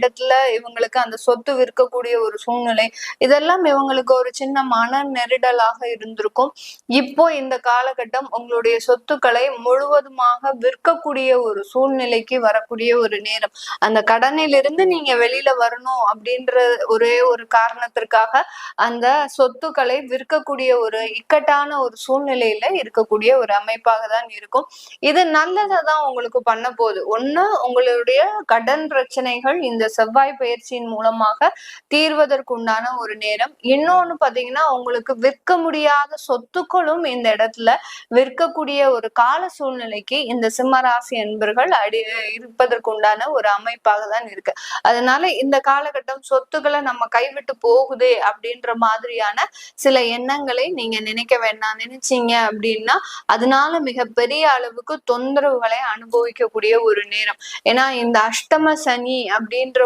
இடத்துல இவங்களுக்கு அந்த சொத்து விற்கக்கூடிய ஒரு சூழ்நிலை இதெல்லாம் இவங்களுக்கு ஒரு சின்ன மன நெருடலாக இருந்திருக்கும். இப்போ இந்த காலகட்டம் உங்களுடைய சொத்துக்களை முழுவதுமாக விற்கக்கூடிய ஒரு சூழ்நிலைக்கு வரக்கூடிய ஒரு நேரம். அந்த கடனிலிருந்து நீங்க வெளியில வரணும் அப்படின்ற ஒரே ஒரு காரணத்திற்காக அந்த சொத்துக்களை விற்கக்கூடிய ஒரு இக்கட்டான ஒரு சூழ்நிலையில இருக்கக்கூடிய ஒரு அமைப்பாக தான் இருக்கும். இது நல்லதை தான் உங்களுக்கு பண்ண போகுது. ஒண்ணு உங்களுடைய கடன் பிரச்சனைகள் இந்த செவ்வாய் பயிற்சியின் மூலமாக தீர்வதற்குண்டான ஒரு நேரம். இன்னொன்னு பாத்தீங்கன்னா உங்களுக்கு விற்க முடியாத சொத்துக்களும் இந்த இடத்துல விற்கக்கூடிய ஒரு கால சூழ்நிலைக்கு இந்த சிம்மராசி என்பர்கள் அடி இருப்பதற்குண்டான ஒரு அமைப்பாக தான் இருக்கு. அதனால இந்த காலகட்டம் சொத்துக்களை நம்ம கைவிட்டு போகுது அப்படின்ற மாதிரியான சில எண்ணங்களை நீங்க நினைக்க வேண்டாம். நினைச்சீங்க அப்படின்னா அதனால மிகப்பெரிய அளவுக்கு தொந்தரவுகளை அனுபவிக்கக்கூடிய ஒரு நேரம். ஏன்னா இந்த அஷ்டம சனி அப்படின்ற